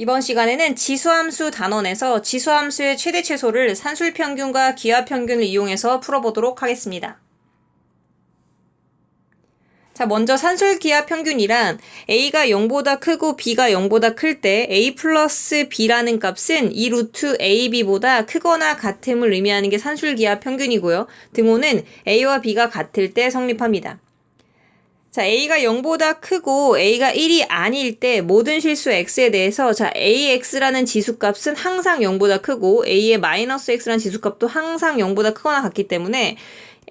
이번 시간에는 지수함수 단원에서 지수함수의 최대 최소를 산술평균과 기하평균을 이용해서 풀어보도록 하겠습니다. 자, 먼저 산술 기하 평균이란 a가 0보다 크고 b가 0보다 클 때 a 플러스 b라는 값은 이 루트 ab보다 크거나 같음을 의미하는 게 산술 기하 평균이고요. 등호는 a와 b가 같을 때 성립합니다. 자, a가 0보다 크고 a가 1이 아닐 때 모든 실수 x에 대해서 자, ax라는 지수값은 항상 0보다 크고 a의 마이너스 x라는 지수값도 항상 0보다 크거나 같기 때문에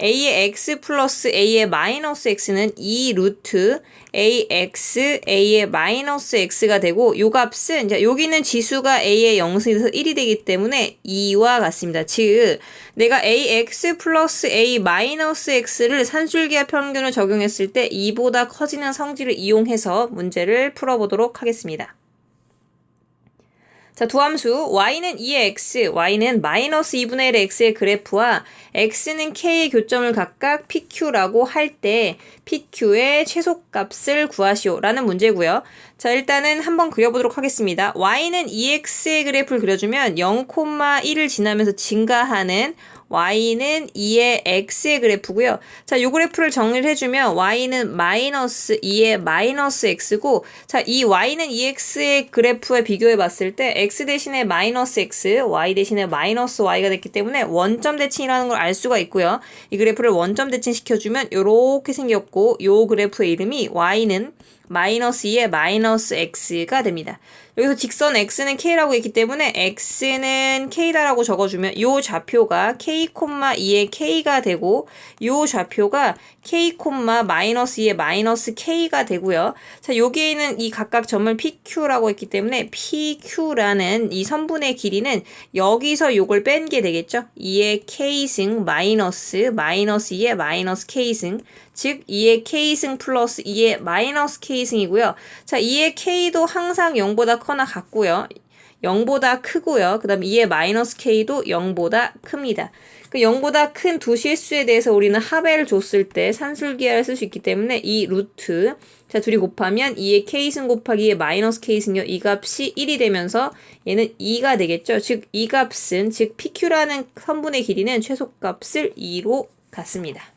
a의 x 플러스 a의 마이너스 x는 2 루트 ax a의 마이너스 x가 되고 요 값은 이제 여기는 지수가 a의 0승에서 1이 되기 때문에 2와 같습니다. 즉 내가 ax 플러스 a 마이너스 x를 산술기하 평균을 적용했을 때 2보다 커지는 성질을 이용해서 문제를 풀어보도록 하겠습니다. 자, 두 함수 y는 2의 x, y는 마이너스 2분의 1의 x의 그래프와 x는 k의 교점을 각각 pq라고 할 때 pq의 최소값을 구하시오라는 문제고요. 자, 일단은 한번 그려보도록 하겠습니다. y는 2x의 그래프를 그려주면 0,1을 지나면서 증가하는 y는 2의 x의 그래프고요. 자, 요 그래프를 정리를 해주면 y는 마이너스 2의 마이너스 x고 자, 이 y는 2x의 그래프에 비교해 봤을 때 x 대신에 마이너스 x, y 대신에 마이너스 y가 됐기 때문에 원점 대칭이라는 걸 알 수가 있고요. 이 그래프를 원점 대칭 시켜주면 요렇게 생겼고 요 그래프의 이름이 y는 마이너스 2의 마이너스 x가 됩니다. 여기서 직선 x는 k라고 했기 때문에 x는 k다라고 적어주면 요 좌표가 k, 2의 k가 되고 요 좌표가 k, 마이너스 2의 마이너스 k가 되고요. 자, 여기에 있는 이 각각 점을 pq라고 했기 때문에 pq라는 이 선분의 길이는 여기서 요걸 뺀 게 되겠죠. 2의 k승 마이너스 마이너스 2의 마이너스 k승 즉 2의 k승 플러스 2의 마이너스 k승이고요. 자, 2의 k도 항상 0보다 커나 같고요. 0보다 크고요. 그 다음 2의 마이너스 k도 0보다 큽니다. 그 0보다 큰 두 실수에 대해서 우리는 합의를 줬을 때 산술기하를 쓸 수 있기 때문에 이 루트 자 둘이 곱하면 2의 k승 곱하기 2의 마이너스 k승이요. 이 값이 1이 되면서 얘는 2가 되겠죠. 즉 이 값은 즉 pq라는 선분의 길이는 최소값을 2로 갖습니다.